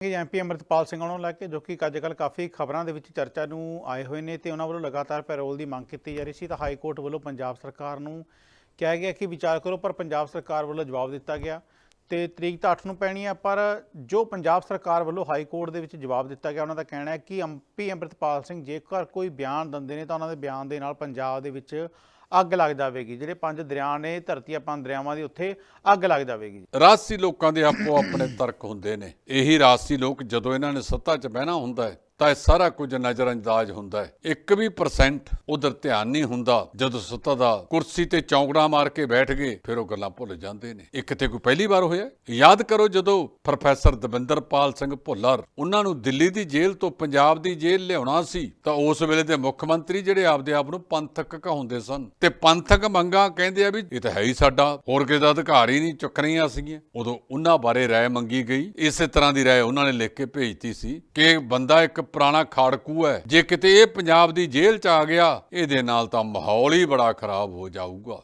ਇਹ ਐਮਪੀ ਅੰਮ੍ਰਿਤਪਾਲ ਸਿੰਘ ਵੱਲੋਂ ਲੈ ਕੇ, ਜੋ ਕਿ ਅੱਜ ਕੱਲ੍ਹ ਕਾਫੀ ਖਬਰਾਂ ਦੇ ਵਿੱਚ ਚਰਚਾ ਨੂੰ ਆਏ ਹੋਏ ਨੇ ਤੇ ਉਹਨਾਂ ਵੱਲੋਂ ਲਗਾਤਾਰ ਪੈਰੋਲ ਦੀ ਮੰਗ ਕੀਤੀ ਜਾ ਰਹੀ ਸੀ। ਤਾਂ ਹਾਈ ਕੋਰਟ ਵੱਲੋਂ ਪੰਜਾਬ ਸਰਕਾਰ ਨੂੰ ਕਿਹਾ ਗਿਆ ਕਿ ਵਿਚਾਰ ਕਰੋ, ਪਰ ਪੰਜਾਬ ਸਰਕਾਰ ਵੱਲੋਂ ਜਵਾਬ ਦਿੱਤਾ ਗਿਆ ਤੇ ਤਰੀਕ ਤਾਂ 8 ਨੂੰ ਪੈਣੀ ਹੈ ਪਰ ਜੋ ਪੰਜਾਬ ਸਰਕਾਰ ਵੱਲੋਂ ਹਾਈ ਕੋਰਟ ਦੇ ਵਿੱਚ ਜਵਾਬ ਦਿੱਤਾ ਗਿਆ, ਉਹਨਾਂ ਦਾ ਕਹਿਣਾ ਹੈ ਕਿ ਐਮਪੀ ਅੰਮ੍ਰਿਤਪਾਲ ਸਿੰਘ ਜੇਕਰ ਕੋਈ ਬਿਆਨ ਦਿੰਦੇ ਨੇ ਤਾਂ ਉਹਨਾਂ ਦੇ ਬਿਆਨ ਦੇ ਨਾਲ ਪੰਜਾਬ ਦੇ ਵਿੱਚ ਅੱਗ ਲੱਗ ਜਾਵੇਗੀ। ਜਿਹੜੇ ਪੰਜ ਦਰਿਆ ਨੇ ਧਰਤੀਆਂ ਪੰਜ ਦਰਿਆਵਾਂ ਦੀ ਉੱਥੇ ਅੱਗ ਲੱਗ ਜਾਵੇਗੀ। ਰਾਜਸੀ ਲੋਕਾਂ ਦੇ ਆਪੋ ਆਪਣੇ ਤਰਕ ਹੁੰਦੇ ਨੇ। ਇਹੀ ਰਾਜਸੀ ਲੋਕ ਜਦੋਂ ਇਹਨਾਂ ਨੇ ਸੱਤਾ 'ਚ ਬਹਿਣਾ ਹੁੰਦਾ ਹੈ, ਤਾਂ ਇਹ ਸਾਰਾ ਕੁਝ ਨਜ਼ਰਅੰਦਾਜ਼ ਹੁੰਦਾ ਹੈ। ਇੱਕ ਵੀ ਪਰਸੈਂਟ ਉਧਰ ਧਿਆਨ ਨਹੀਂ ਹੁੰਦਾ। ਜਦੋਂ ਸੱਤਾ ਦਾ ਕੁਰਸੀ ਤੇ ਚੌਂਕੜਾ ਮਾਰ ਕੇ ਬੈਠ ਗਏ, ਫਿਰ ਉਹ ਗੱਲਾਂ ਭੁੱਲ ਜਾਂਦੇ ਨੇ। ਇੱਕ ਤੇ ਕੋਈ ਪਹਿਲੀ ਵਾਰ ਹੋਇਆ ਯਾਦ ਕਰੋ ਜਦੋਂ ਪ੍ਰੋਫੈਸਰ ਦਵਿੰਦਰਪਾਲ ਸਿੰਘ ਭੁੱਲਰ ਉਹਨਾਂ ਨੂੰ ਦਿੱਲੀ ਦੀ ਜੇਲ੍ਹ ਤੋਂ ਪੰਜਾਬ ਦੀ ਜੇਲ੍ਹ ਲਿਆਉਣਾ ਸੀ, ਤਾਂ ਉਸ ਵੇਲੇ ਦੇ ਮੁੱਖ ਮੰਤਰੀ ਜਿਹੜੇ ਆਪਦੇ ਆਪ ਨੂੰ ਪੰਥਕ ਕਹਾਉਂਦੇ ਸਨ। ਤੇ ਪੰਥਕ ਮੰਗਾਂ ਕਹਿੰਦੇ ਆ ਵੀ ਇਹ ਤਾਂ ਹੈ ਹੀ ਸਾਡਾ, ਹੋਰ ਕਿਸੇ ਦਾ ਅਧਿਕਾਰ ਹੀ ਨਹੀਂ ਚੁੱਕਣੀਆਂ ਸੀਗੀਆਂ। ਉਦੋਂ ਉਹਨਾਂ ਬਾਰੇ ਰਾਏ ਮੰਗੀ ਗਈ। ਇਸੇ ਤਰ੍ਹਾਂ ਦੀ ਰਾਏ ਉਹਨਾਂ ਨੇ ਲਿਖ ਕੇ ਭੇਜਤੀ ਸੀ ਕਿ ਬੰਦਾ ਇੱਕ ਪੁਰਾਣਾ ਖਾੜਕੂ ਹੈ। ਜੇ ਕਿਤੇ ਇਹ ਪੰਜਾਬ ਦੀ ਜੇਲ੍ਹ 'ਚ ਆ ਗਿਆ, ਇਹਦੇ ਨਾਲ ਤਾਂ ਮਾਹੌਲ ਹੀ ਬੜਾ ਖਰਾਬ ਹੋ ਜਾਊਗਾ।